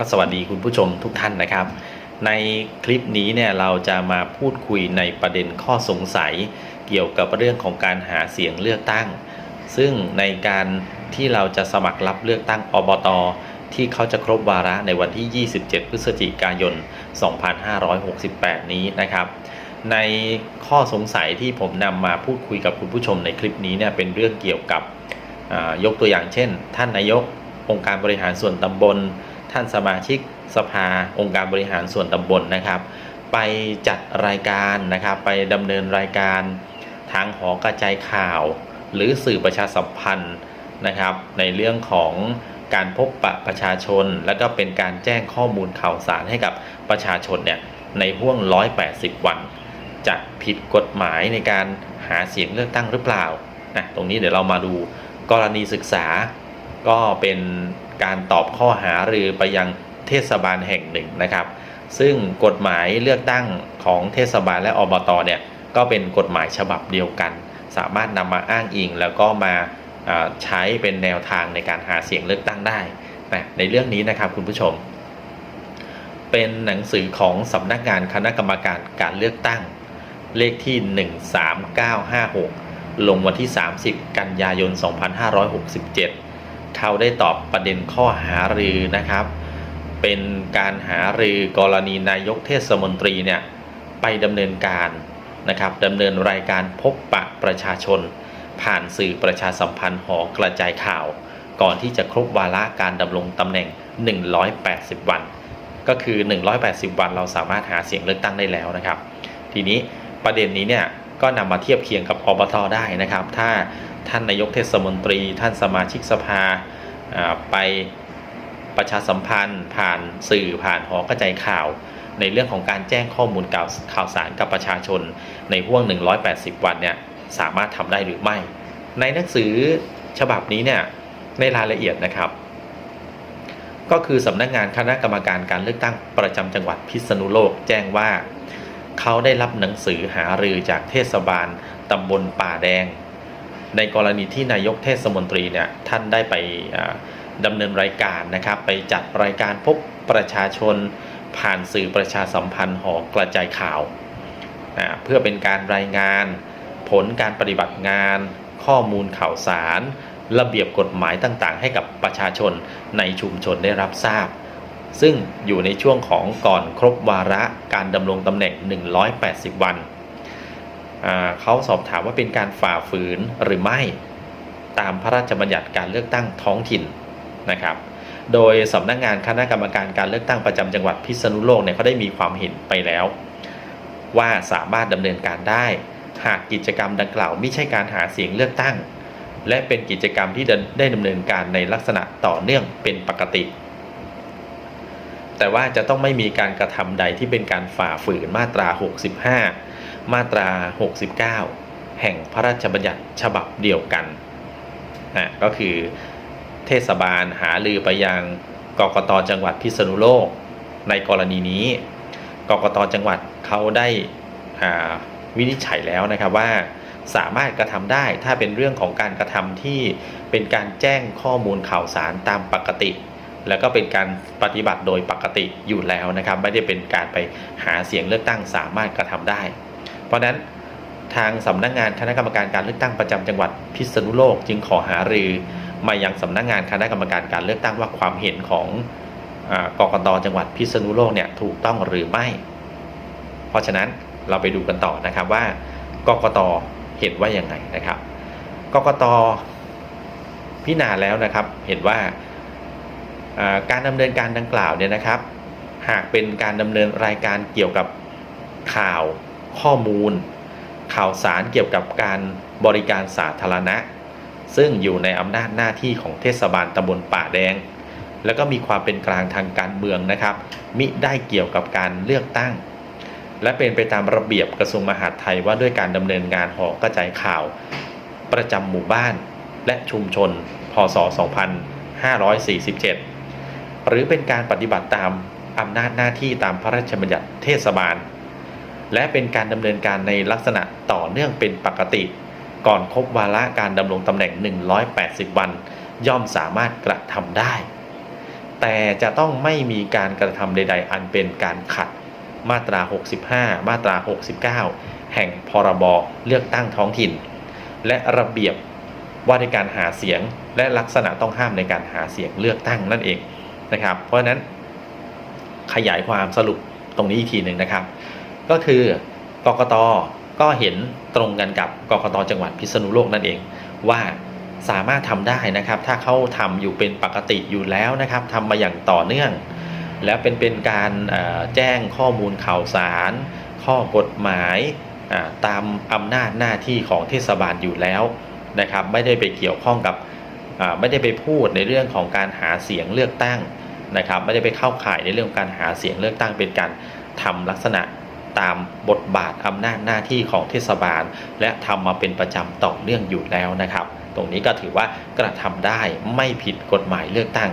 ก็สวัสดีคุณผู้ชมทุกท่านนะครับ ในคลิปนี้เนี่ยเราจะมาพูดคุยในประเด็นข้อสงสัย เกี่ยวกับเรื่องของการหาเสียงเลือกตั้ง ซึ่งในการที่เราจะสมัครรับเลือกตั้งอบตที่เขาจะครบวาระในวันที่ 27 พฤศจิกายน 2568 นี้นะครับ ในข้อสงสัยที่ผมนำมาพูดคุยกับคุณผู้ชมในคลิปนี้เนี่ยเป็นเรื่องเกี่ยวกับยกตัวอย่างเช่น ท่านนายกองค์การบริหารส่วนตำบล ท่านสมาชิกสภาองค์การบริหารส่วนตำบลนะครับ ไปจัดรายการนะครับ ไปดำเนินรายการทางหอกระจายข่าว หรือสื่อประชาสัมพันธ์นะครับ ในเรื่องของการพบปะประชาชน และก็เป็นการแจ้งข้อมูลข่าวสารให้กับประชาชนเนี่ยในห่วง 180 วัน จะผิดกฎหมายในการหาเสียงเลือกตั้งหรือเปล่านะตรงนี้เดี๋ยวเรามาดูกรณีศึกษา ก็เป็นการตอบข้อหารือไปยังเทศบาลแห่งหนึ่งนะครับ ซึ่งกฎหมายเลือกตั้งของเทศบาลและอบตเนี่ยก็เป็นกฎหมายฉบับเดียวกัน สามารถนำมาอ้างอิง แล้วก็มาาใช้เป็นแนวทางในการหาเสียงเลือกตั้งได้นะในเรื่องนี้นะครับคุณผู้ชม เป็นหนังสือของสำนักงานคณะกรรมการการเลือกตั้ง เลขที่ 13956 ลงวันที่ 30 กันยายน 2567 เขาได้ตอบประเด็นข้อหารือนะครับ เป็นการหารือกรณีนายกเทศมนตรีเนี่ยไปดำเนินการนะครับดำเนินรายการพบปะประชาชน ผ่านสื่อประชาสัมพันธ์หอกระจายข่าว ก่อนที่จะครบวาระการดำรงตำแหน่ง 180 วัน ก็คือ 180 วันเราสามารถหาเสียงเลือกตั้งได้แล้วนะครับ ทีนี้ประเด็นนี้เนี่ย ก็นำมาเทียบเคียงกับอบตได้นะครับ ถ้าท่านนายกเทศมนตรี ท่านสมาชิกสภาไปประชาสัมพันธ์ ผ่านสื่อผ่านหอกระจายข่าว ในเรื่องของการแจ้งข้อมูลข่าวสารกับประชาชน ในห่วง 180 วันเนี่ยสามารถทำได้หรือไม่ ในหนังสือฉบับนี้เนี่ยในรายละเอียดนะครับก็คือสำนักงานคณะกรรมการการเลือกตั้งประจำจังหวัดพิษณุโลกแจ้งว่า เขาได้รับหนังสือหารือจากเทศบาลตำบลป่าแดง ในกรณีที่นายกเทศมนตรีเนี่ยท่านได้ไปดำเนินรายการนะครับไปจัดรายการพบประชาชนผ่านสื่อประชาสัมพันธ์หอกระจายข่าวอ่าเพื่อเป็นการรายงาน ผลการปฏิบัติงาน ข้อมูลข่าวสาร ระเบียบกฎหมายต่างๆ ให้กับประชาชนในชุมชนได้รับทราบ ซึ่งอยู่ในช่วงของก่อนครบวาระการดำรงตำแหน่ง 180 วัน เขาสอบถามว่าเป็นการฝ่าฝืนหรือไม่ตามพระราชบัญญัติการเลือกตั้งท้องถิ่นนะครับ โดยสำนักงานคณะกรรมการการเลือกตั้งประจำจังหวัดพิษณุโลกเนี่ยเขาได้มีความเห็นไปแล้ว ว่าสามารถดำเนินการได้ หากกิจกรรมดังกล่าวไม่ใช่การหาเสียงเลือกตั้ง และเป็นกิจกรรมที่ได้ดำเนินการในลักษณะต่อเนื่องเป็นปกติ แต่ว่าจะต้องไม่มีการกระทำใดที่เป็นการฝ่าฝืนมาตรา 65 มาตรา 69 แห่งพระราชบัญญัติฉบับเดียวกันอะก็คือเทศบาลหาลือไปยังกกตจังหวัดพิษณุโลก ในกรณีนี้ กกตจังหวัดเขาได้วินิจฉัยแล้วนะครับว่าสามารถกระทำได้ถ้าเป็นเรื่องของการกระทำที่เป็นการแจ้งข้อมูลข่าวสารตามปกติ แล้วก็เป็นการปฏิบัติโดยปกติอยู่แล้วนะครับ ไม่ได้เป็นการไปหาเสียงเลือกตั้งสามารถกระทำได้ เพราะฉะนั้นทางสำนักงานคณะกรรมการการเลือกตั้งประจำจังหวัดพิษณุโลก จึงขอหารือมายังสำนักงานคณะกรรมการการเลือกตั้งว่าความเห็นของกกตจังหวัดพิษณุโลกเนี่ยถูกต้องหรือไม่ เพราะฉะนั้นเราไปดูกันต่อนะครับว่ากกตเห็นว่ายังไงนะครับกกตพิจารณาแล้วนะครับเห็นว่า การดำเนินการดังกล่าวเนี่ยนะครับ หากเป็นการดำเนินรายการเกี่ยวกับข่าวข้อมูล ข่าวสารเกี่ยวกับการบริการสาธารณะ ซึ่งอยู่ในอำนาจหน้าที่ของเทศบาลตำบลป่าแดง แล้วก็มีความเป็นกลางทางการเมืองนะครับ มิได้เกี่ยวกับการเลือกตั้ง และเป็นไปตามระเบียบกระทรวงมหาดไทยว่าด้วยการดำเนินงานหอกระจายข่าวประจำหมู่บ้านและชุมชน พศ 2547 หรือเป็นการปฏิบัติตามอำนาจหน้าที่ตามพระราชบัญญัติเทศบาล และเป็นการดำเนินการในลักษณะต่อเนื่องเป็นปกติ ก่อนครบวาระการดำรงตำแหน่ง 180 วัน ย่อมสามารถกระทำได้ แต่จะต้องไม่มีการกระทำใด ๆ อันเป็นการขัดมาตรา 65 มาตรา 69 แห่งพรบเลือกตั้งท้องถิ่น และระเบียบว่าในการหาเสียงและลักษณะต้องห้ามในการหาเสียงเลือกตั้งนั่นเอง นะครับ เพราะฉะนั้นขยายความสรุปตรงนี้อีกทีหนึ่งนะครับ ก็คือกกตก็เห็นตรงกันกับกกตจังหวัดพิษณุโลกนั่นเอง ว่าสามารถทำได้นะครับ ถ้าเขาทำอยู่เป็นปกติอยู่แล้วนะครับทำมาอย่างต่อเนื่อง แล้วเป็นเป็นการแจ้งข้อมูลข่าวสาร ข้อกฎหมายตามอำนาจหน้าที่ของเทศบาลอยู่แล้วนะครับ ไม่ได้ไปเกี่ยวข้องกับ ไม่ได้ไปพูดในเรื่องของการหาเสียงเลือกตั้งนะครับไม่ได้ไปเข้าข่ายในเรื่องของการหาเสียงเลือกตั้งเป็นการทำลักษณะตามบทบาทอำนาจหน้าที่ของเทศบาล และทำมาเป็นประจำต่อเนื่องอยู่แล้วนะครับ ตรงนี้ก็ถือว่ากระทำได้ไม่ผิดกฎหมายเลือกตั้ง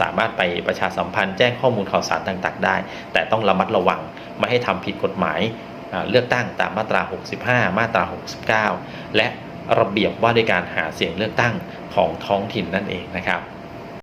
สามารถไปประชาสัมพันธ์แจ้งข้อมูลข่าวสารต่างๆ ได้ แต่ต้องระมัดระวังไม่ให้ทำผิดกฎหมายเลือกตั้งตามมาตรา 65 มาตรา 69 และ ระเบียบว่าด้วยการหาเสียงเลือกตั้งของท้องถิ่นนั่นเองนะครับ